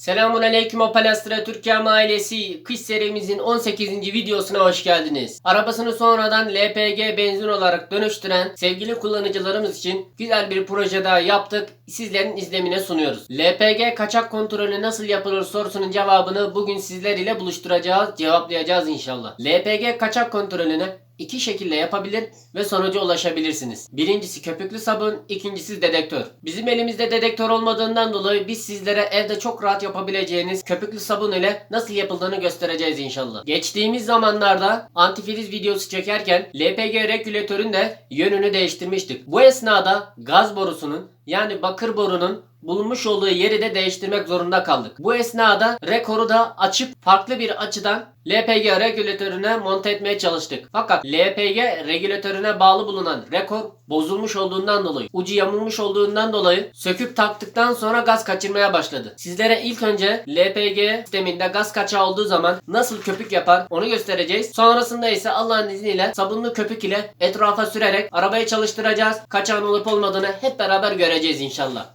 Selamun Aleyküm Opel Türkiye ailesi kış serimizin 18. videosuna hoş geldiniz. Arabasını sonradan LPG benzin olarak dönüştüren sevgili kullanıcılarımız için güzel bir proje daha yaptık. Sizlerin izlemine sunuyoruz. LPG kaçak kontrolü nasıl yapılır sorusunun cevabını bugün sizler ile buluşturacağız, cevaplayacağız inşallah. LPG kaçak kontrolüne iki şekilde yapabilir ve sonuca ulaşabilirsiniz. Birincisi köpüklü sabun, ikincisi dedektör. Bizim elimizde dedektör olmadığından dolayı biz sizlere evde çok rahat yapabileceğiniz köpüklü sabun ile nasıl yapıldığını göstereceğiz inşallah. Geçtiğimiz zamanlarda antifriz videosu çekerken LPG regülatörün de yönünü değiştirmiştik. Bu esnada gaz borusunun yani bakır borunun bulunmuş olduğu yeri de değiştirmek zorunda kaldık. Bu esnada rekoru da açıp farklı bir açıdan LPG regülatörüne monte etmeye çalıştık. Fakat LPG regülatörüne bağlı bulunan rekor bozulmuş olduğundan dolayı, ucu yamulmuş olduğundan dolayı söküp taktıktan sonra gaz kaçırmaya başladı. Sizlere ilk önce LPG sisteminde gaz kaçağı olduğu zaman nasıl köpük yapar onu göstereceğiz. Sonrasında ise Allah'ın izniyle sabunlu köpük ile etrafa sürerek arabayı çalıştıracağız. Kaçağın olup olmadığını hep beraber göreceğiz inşallah.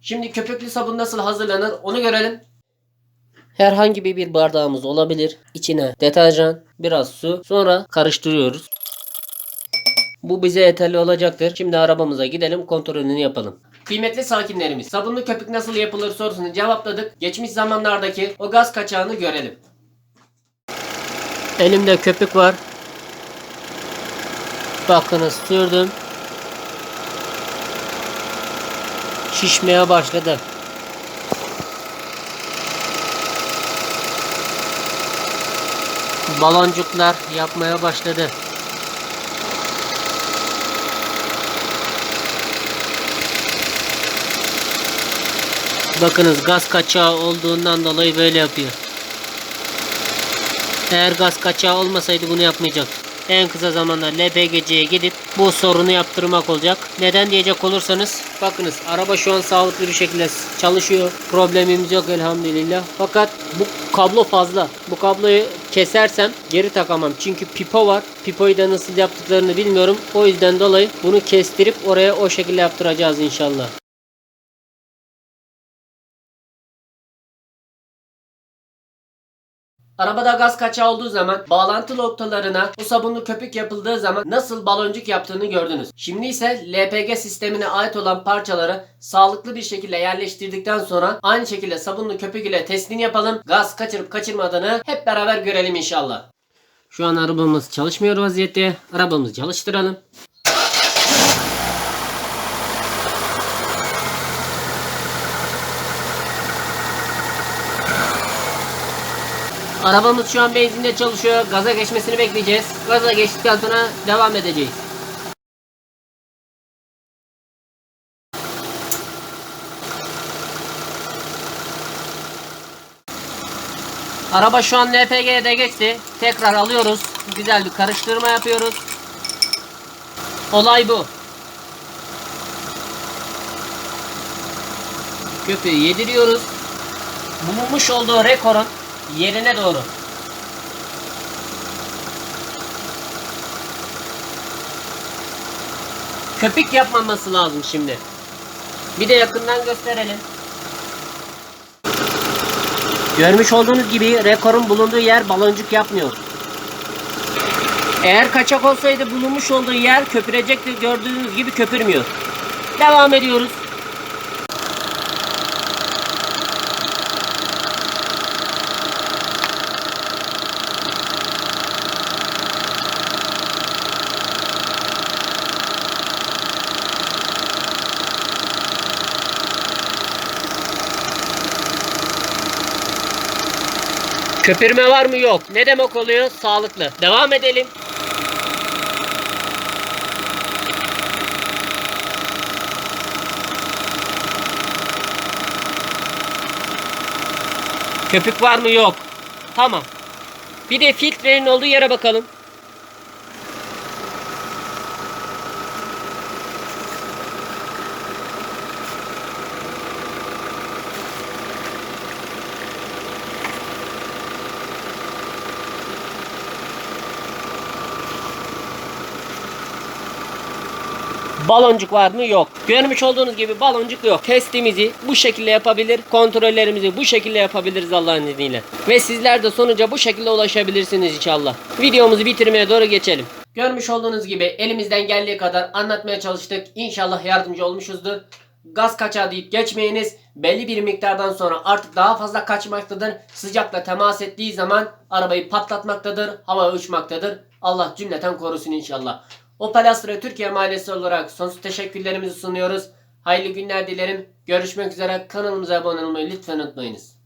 Şimdi köpüklü sabun nasıl hazırlanır onu görelim. Herhangi bir bir bardağımız olabilir. İçine deterjan, biraz su, sonra karıştırıyoruz. Bu bize yeterli olacaktır. Şimdi arabamıza gidelim kontrolünü yapalım. Kıymetli sakinlerimiz, sabunlu köpük nasıl yapılır sorusunu cevapladık. Geçmiş zamanlardaki o gaz kaçağını görelim. Elimde köpük var. Bakınız sürdüm. Şişmeye başladı. Baloncuklar yapmaya başladı. Bakınız gaz kaçağı olduğundan dolayı böyle yapıyor. Eğer gaz kaçağı olmasaydı bunu yapmayacak. En kısa zamanda LPG'ye gidip bu sorunu yaptırmak olacak. Neden diyecek olursanız bakınız araba şu an sağlıklı bir şekilde çalışıyor. Problemimiz yok elhamdülillah. Fakat bu kablo fazla. Bu kabloyu kesersem geri takamam. Çünkü pipo var. Pipoyu da nasıl yaptıklarını bilmiyorum. O yüzden dolayı bunu kestirip oraya o şekilde yaptıracağız inşallah. Arabada gaz kaçağı olduğu zaman bağlantı noktalarına bu sabunlu köpük yapıldığı zaman nasıl baloncuk yaptığını gördünüz. Şimdi ise LPG sistemine ait olan parçaları sağlıklı bir şekilde yerleştirdikten sonra aynı şekilde sabunlu köpük ile testini yapalım. Gaz kaçırıp kaçırmadığını hep beraber görelim inşallah. Şu an arabamız çalışmıyor vaziyette. Arabamızı çalıştıralım. Arabamız şu an benzinle çalışıyor. Gaza geçmesini bekleyeceğiz. Gaza geçtikten sonra devam edeceğiz. Araba şu an LPG'ye geçti. Tekrar alıyoruz. Güzel bir karıştırma yapıyoruz. Olay bu. Köpüğü yediriyoruz. Bulunmuş olduğu rekorun yerine doğru. Köpük yapmaması lazım şimdi. Bir de yakından gösterelim. Görmüş olduğunuz gibi rekorun bulunduğu yer baloncuk yapmıyor. Eğer kaçak olsaydı bulunmuş olduğu yer köpürecekti. Gördüğünüz gibi köpürmüyor. Devam ediyoruz. Köpürme var mı? Yok. Ne demek oluyor? Sağlıklı. Devam edelim. Köpük var mı? Yok. Tamam. Bir de filtrenin olduğu yere bakalım. Baloncuk var mı? Yok. Görmüş olduğunuz gibi baloncuk yok. Testimizi bu şekilde yapabilir. Kontrollerimizi bu şekilde yapabiliriz Allah'ın izniyle. Ve sizler de sonuca bu şekilde ulaşabilirsiniz inşallah. Videomuzu bitirmeye doğru geçelim. Görmüş olduğunuz gibi elimizden geldiği kadar anlatmaya çalıştık. İnşallah yardımcı olmuşuzdur. Gaz kaçağı deyip geçmeyiniz. Belli bir miktardan sonra artık daha fazla kaçmaktadır. Sıcakla temas ettiği zaman arabayı patlatmaktadır. Havaya uçmaktadır. Allah cümleten korusun inşallah. Opel Türkiye Mahallesi olarak sonsuz teşekkürlerimizi sunuyoruz. Hayırlı günler dilerim. Görüşmek üzere. Kanalımıza abone olmayı lütfen unutmayınız.